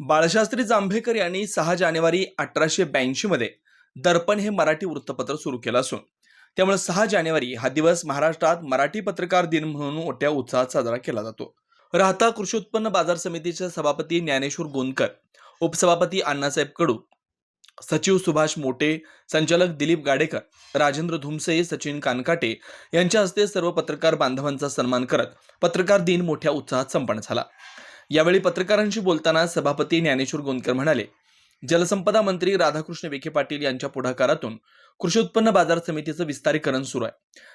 बाळशास्त्री जांभेकर यांनी सहा जानेवारी अठराशे ब्याऐंशीमध्ये दर्पण हे मराठी वृत्तपत्र सुरू केलं असून त्यामुळे सहा जानेवारी हा दिवस महाराष्ट्रात मराठी पत्रकार दिन म्हणून मोठ्या उत्साहात साजरा केला जातो. राहता कृषी उत्पन्न बाजार समितीचे सभापती ज्ञानेश्वर गोंदकर उपसभापती अण्णासाहेब कडू सचिव सुभाष मोटे संचालक दिलीप गाडेकर राजेंद्र धुमसे सचिन कानकाटे यांच्या हस्ते सर्व पत्रकार बांधवांचा सन्मान करत पत्रकार दिन मोठ्या उत्साहात संपन्न झाला. यावेळी पत्रकारांशी बोलताना सभापती ज्ञानेश्वर गोंदकर म्हणाले जलसंपदा मंत्री राधाकृष्ण विखे पाटील यांच्या पुढाकारातून कृषी उत्पन्न बाजार समितीचं विस्तारीकरण सुरू आहे.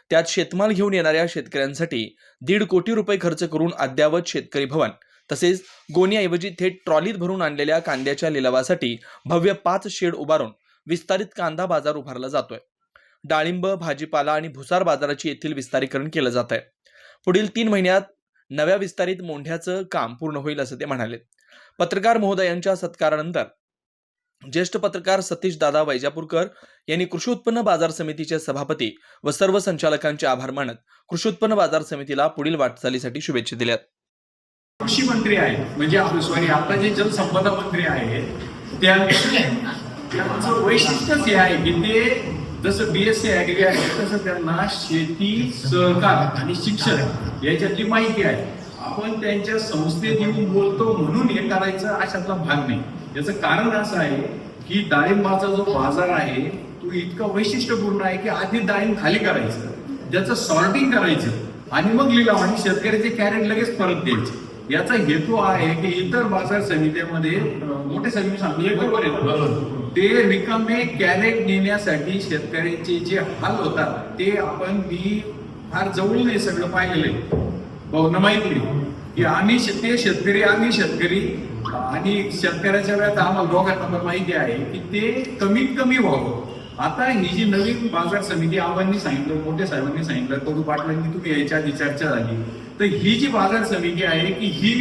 त्यात शेतमाल घेऊन येणाऱ्या शेतकऱ्यांसाठी दीड कोटी रुपये खर्च करून अद्ययावत शेतकरी भवन तसेच गोणीऐवजी थेट ट्रॉलीत भरून आणलेल्या कांद्याच्या लिलावासाठी भव्य पाच शेड उभारून विस्तारित कांदा बाजार उभारला जातोय. डाळिंब भाजीपाला आणि भुसार बाजाराची येथील विस्तारीकरण केलं जात आहे पुढील तीन महिन्यात नव्या विस्तारित मोंढ्याचं काम पूर्ण होईल असं ते म्हणाले. पत्रकार महोदयांच्या सत्कारानंतर ज्येष्ठ पत्रकार सतीश दादा वैजापूरकर यांनी कृषी उत्पन्न बाजार समितीचे सभापती व सर्व संचालकांचे आभार मानत कृषी उत्पन्न बाजार समितीला पुढील वाटचालीसाठी शुभेच्छा दिल्यात. कृषी मंत्री आहेत म्हणजे सॉरी आता जे जलसंपदा मंत्री आहेत त्या त्यांचं वैशिष्ट्यच हे आहे की ते जसं बीएससी ऍग्री आहे तसं त्यांना शेती सहकार आणि शिक्षण याच्यातली माहिती आहे. आपण त्यांच्या संस्थेत येऊन बोलतो म्हणून हे करायचं अशातला भाग नाही. याचं कारण असं आहे की डाळिंबाचा जो बाजार आहे तो इतका वैशिष्ट्यपूर्ण आहे की आधी डाळिंब खाली करायचं त्याचं सॉर्टिंग करायचं आणि मग लिलाव आणि शेतकऱ्याचे कॅरेट लगेच परत द्यायचे. याचा हेतू आहे की इतर बाजार समित्यामध्ये मोठे समिती सांगले बरोबर आहे. ते रिकामे कॅरेट नेण्यासाठी शेतकऱ्यांचे जे हाल होतात ते आपण मी फार जवळून हे सगळं पाहिलेलं आहे. भाऊना माहिती की आम्ही ते शेतकरी आम्ही शेतकरी आणि शेतकऱ्याच्या वेळात आम्हाला दोघांना पण माहिती आहे की ते कमीत कमी व्हावं. आता ही जी नवीन बाजार समिती आव्हांनी सांगितलं मोठे साहेबांनी सांगितलं कडू पाटलांनी तुम्ही याच्या आधी चर्चा झाली. तर ही जी बाजार समिती आहे की ही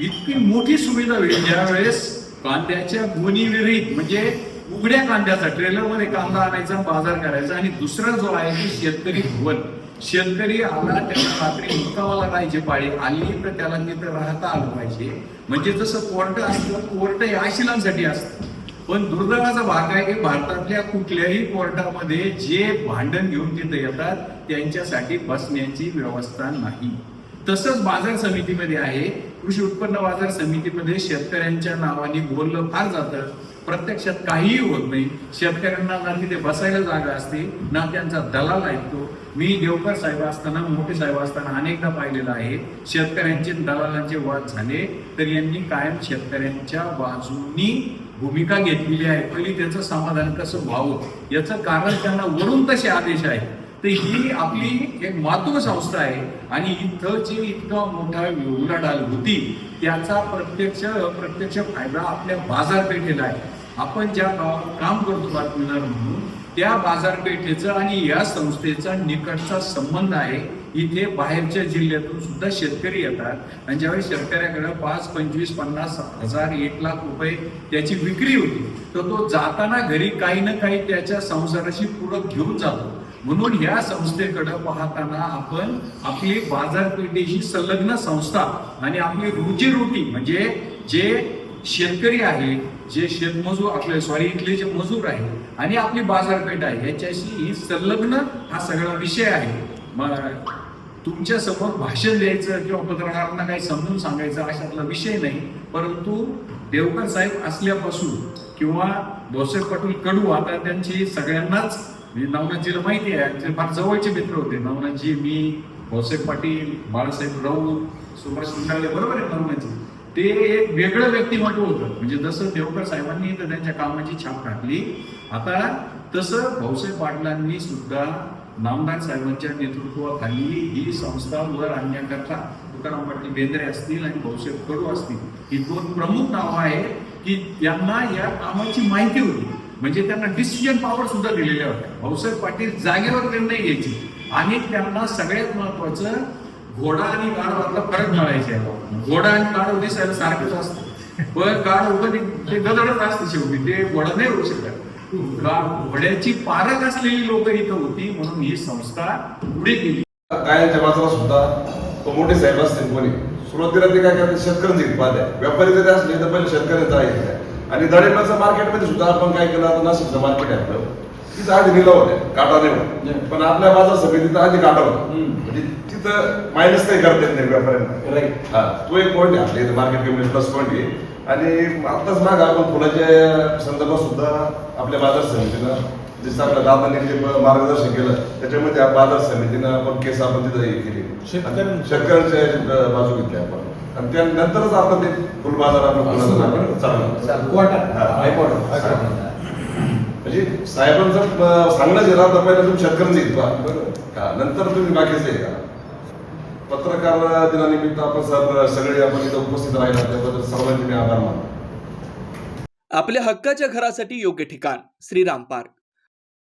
इतकी मोठी सुविधा होईल ज्या वेळेस कांद्याच्या गुणी विरहित म्हणजे उघड्या कांद्याचा ट्रेलरमध्ये कांदा आणायचा बाजार करायचा आणि दुसरा जो आहे की शेतकरी भवन. शेतकरी आला त्याला रात्री मुक्कामाला राहायची पाळी आली तर त्याला तिथं राहता आलं पाहिजे. म्हणजे जसं कोर्ट असतं कोर्ट हे आशिलांसाठी असतं. पण दुर्दैवाचा भाग आहे की भारतातल्या कुठल्याही कोर्टामध्ये जे भांडण घेऊन तिथे येतात त्यांच्यासाठी बसण्याची व्यवस्था नाही. तसंच बाजार समितीमध्ये आहे. कृषी उत्पन्न बाजार समितीमध्ये शेतकऱ्यांच्या नावाने बोललं फार जातं. प्रत्यक्षात काहीही होत नाही. शेतकऱ्यांना ना तिथे बसायला जागा असते ना त्यांचा दलाल ऐकतो. मी देवकर साहेब असताना मोठे साहेब असताना अनेकदा पाहिलेलं आहे. शेतकऱ्यांचे दलालांचे वाद झाले तर यांनी कायम शेतकऱ्यांच्या बाजूनी भूमिका घेतलेली आहे. पहिली त्याचं समाधान कसं व्हावं? याचं कारण त्यांना वरून तसे आदेश आहेत. तर ही आपली एक मातृ संस्था आहे. आणि इथं जे इतका मोठा उलाढाल होती त्याचा प्रत्यक्ष अप्रत्यक्ष फायदा आपल्या बाजारपेठेला आहे. आपण ज्या गावात काम करतो बातमीदार म्हणून त्या बाजारपेठेचा आणि या संस्थेचा निकटचा संबंध आहे. इथे बाहेरच्या जिल्ह्यातून सुद्धा शेतकरी येतात. आणि ज्यावेळी शेतकऱ्याकडे पाच पंचवीस पन्नास हजार एक लाख रुपये त्याची विक्री होती तर तो जाताना घरी काही ना काही त्याच्या संसाराशी पूरक घेऊन जातो. म्हणून या संस्थेकडे पाहताना आपण आपली बाजारपेठेशी संलग्न संस्था आणि आपली रोजीरोटी म्हणजे जे शेतकरी आहे जे शेतमजूर आपले सॉरी इथले जे मजूर आहे आणि आपली बाजारपेठ आहे याच्याशी ही संलग्न हा सगळा विषय आहे. मग तुमच्यासमोर भाषण द्यायचं किंवा पत्रकारांना काही समजून सांगायचं अशातला विषय नाही परंतु देवकर साहेब असल्यापासून किंवा भाऊसाहेब पाटील कडू आता त्यांची सगळ्यांनाच म्हणजे नवनाथजीला माहिती आहे ते फार जवळचे मित्र होते. नवनाथजी मी भाऊसाहेब पाटील बाळासाहेब राऊत सुभाष मुंडाळे बरोबर आहे नवनाथजी? ते एक वेगळं व्यक्तिमत्व होतं. म्हणजे जसं देवकर साहेबांनी तर त्यांच्या कामाची छाप टाकली आता तसं भाऊसाहेब पाटलांनी सुद्धा नामदार साहेबांच्या नेतृत्वाखाली ही संस्था वर आणण्याकरता तुकाराम पाटील बेंद्रे असतील आणि भाऊसाहेब कडू असतील ही दोन प्रमुख नावं आहे की त्यांना या कामाची माहिती होती. म्हणजे त्यांना डिसिजन पॉवर सुद्धा दिलेल्या होत्या. भाऊसाहेब पाटील जागेवर निर्णय घ्यायचे आणि त्यांना सगळ्यात महत्वाचं घोडा आणि गाढवातला फरक मिळायचा आहे. घोडा आणि गाढव दिसायला सारखंच असतं. पण गाढ उभं ते- गदडच असतं शेवटी. ते घोडा नाही होऊ शकत. घोड्याची पारख असलेली लोक इथं होती म्हणून ही संस्था पुढे गेली. काय जमाचा सुद्धा तो मोठे साहेब असतील कोणी. सुरुवातीला ते काय करते शेतकऱ्यांचे हितपाद आहे. व्यापारी जरी असले तर पहिले शेतकऱ्यांचा आहे. आणि डाळिंबाचं मार्केटमध्ये सुद्धा आपण काय केलं आता नाशिकचं मार्केट आहे आपलं. तिथं आधी निलाव होते काटा नाही होत. पण आपल्या बाजार समितीत आधी काटा होता. म्हणजे तिथं मायनस काही करता येत नाही व्यापाऱ्यांना. हा तो एक पॉईंट आहे आपल्या इथे मार्केट कमिटी प्लस पॉईंट आहे. आणि आताच माग आपण फुलाच्या संदर्भात सुद्धा आपल्या बाजार समितीनं जसं आपल्या दादांनी जे मार्गदर्शन केलं त्याच्यामध्ये बाजार समितीनं आपण केस आपण तिथं हे केली. शेतकऱ्यांचं- शेतकऱ्यांच्या याची बाजू घेतली आपण. आणि त्यानंतरच आपण ते फुल बाजार आपण फुलाचं आपण चालू. हा. म्हणजे साहेबांचं सांगणं जे राहतं पहिलं तुम्ही शेतकऱ्यांचं हा. नंतर तुम्ही बाकीचे आहे का पत्रकार दिनानिमित्त आपण सर सगळे आपण इथं उपस्थित राहिला. त्याबद्दल सर्वांचे मी आभार मानतो. आपल्या हक्काच्या घरासाठी योग्य ठिकाण श्रीराम पार्क.